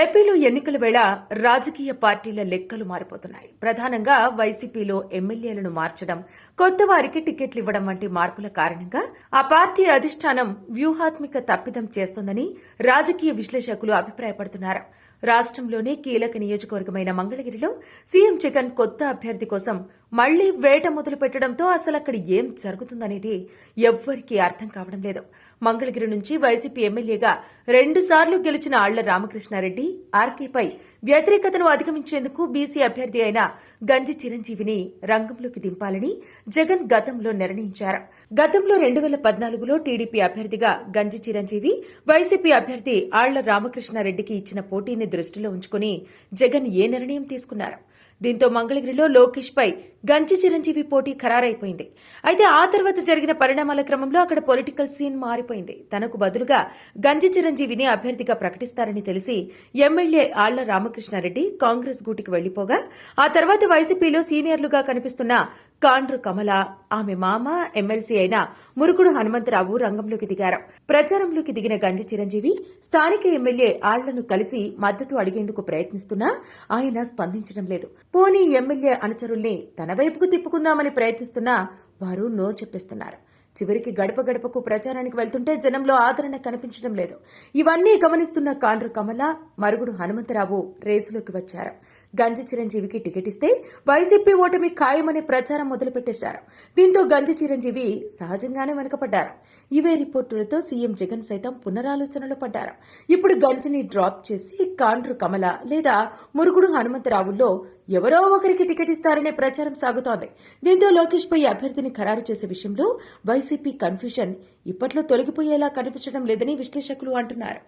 ఏపీలో ఎన్నికల వేళ రాజకీయ పార్టీల లెక్కలు మారిపోతున్నాయి. ప్రధానంగా వైసీపీలో ఎమ్మెల్యేలను మార్చడం కొత్త వారికి టికెట్లు ఇవ్వడం వంటి మార్పుల కారణంగా ఆ పార్టీ అధిష్టానం వ్యూహాత్మక తప్పిదం చేస్తోందని రాజకీయ విశ్లేషకులు అభిప్రాయపడుతున్నారు. రాష్ట్రంలోనే కీలక నియోజకవర్గమైన మంగళగిరిలో సీఎం జగన్ కొత్త అభ్యర్థి కోసం మళ్ళీ వేట మొదలు పెట్టడంతో అసలు అక్కడ ఏం జరుగుతుందనేది ఎవ్వరికీ అర్థం కావడం లేదు. మంగళగిరి నుంచి వైసీపీ ఎమ్మెల్యేగా రెండుసార్లు గెలిచిన ఆళ్ళ రామకృష్ణారెడ్డి ఆర్కేపై వ్యతిరేకతను అధిగమించేందుకు బీసీ అభ్యర్థి అయిన గంజి చిరంజీవిని రంగంలోకి దింపాలని జగన్ గతంలో నిర్ణయించారు. గతంలో రెండు వేల పద్నాలుగులో టీడీపీ అభ్యర్థిగా గంజి చిరంజీవి వైసీపీ అభ్యర్థి ఆళ్ళ రామకృష్ణారెడ్డికి ఇచ్చిన పోటీని దృష్టిలో ఉంచుకుని జగన్ ఏ నిర్ణయం తీసుకున్నారు? దీంతో మంగళగిరిలో లోకేష్ పై గంజి చిరంజీవి పోటీ ఖరారైపోయింది. అయితే ఆ తర్వాత జరిగిన పరిణామాల క్రమంలో అక్కడ పొలిటికల్ సీన్ మారిపోయింది. తనకు బదులుగా గంజి చిరంజీవిని అభ్యర్థిగా ప్రకటిస్తారని తెలిసి ఎమ్మెల్యే ఆళ్ళ రామకృష్ణారెడ్డి కాంగ్రెస్ గూటికి వెళ్ళిపోగా ఆ తర్వాత వైసీపీలో సీనియర్లుగా కనిపిస్తున్న కాండ్రు కమల ఆమె మామ ఎమ్మెల్సీ అయిన మురుకుడు హనుమంతరావు రంగంలోకి దిగారు. ప్రచారంలోకి దిగిన గంజి చిరంజీవి స్థానిక ఎమ్మెల్యే ఆళ్ళను కలిసి మద్దతు అడిగేందుకు ప్రయత్నిస్తున్నా ఆయన స్పందించడం లేదు. పోనీ ఎమ్మెల్యే అనుచరుల్ని తన వైపుకు తిప్పుకుందామని ప్రయత్నిస్తున్నా వారు నో చెప్పేస్తున్నారు. చివరికి గడప గడపకు ప్రచారానికి వెళ్తుంటే జనంలో ఆదరణ కనిపించడం లేదు. ఇవన్నీ గమనిస్తున్న కాండ్రు కమల మరుగుడు హనుమంతరావు రేసులోకి వచ్చారు. గంజి చిరంజీవికి టికెట్ ఇస్తే వైసీపీ ఓటమి ఖాయమనే ప్రచారం మొదలుపెట్టేశారు. దీంతో గంజి చిరంజీవి సహజంగానే వెనుకపడ్డారు ఇవే రిపోర్టులతో సీఎం జగన్ సైతం పునరాలోచనలో పడ్డారు. ఇప్పుడు గంజిని డ్రాప్ చేసి కాండ్రు కమల లేదా మురుగుడు హనుమంతరావుల్లో ఎవరో ఒకరికి టికెట్ ఇస్తారనే ప్రచారం సాగుతోంది. దీంతో లోకేష్ పై అభ్యర్థిని ఖరారు చేసే విషయంలో వైసీపీ కన్ఫ్యూషన్ ఇప్పట్లో తొలగిపోయేలా కనిపించడం లేదని విశ్లేషకులు అంటున్నారు.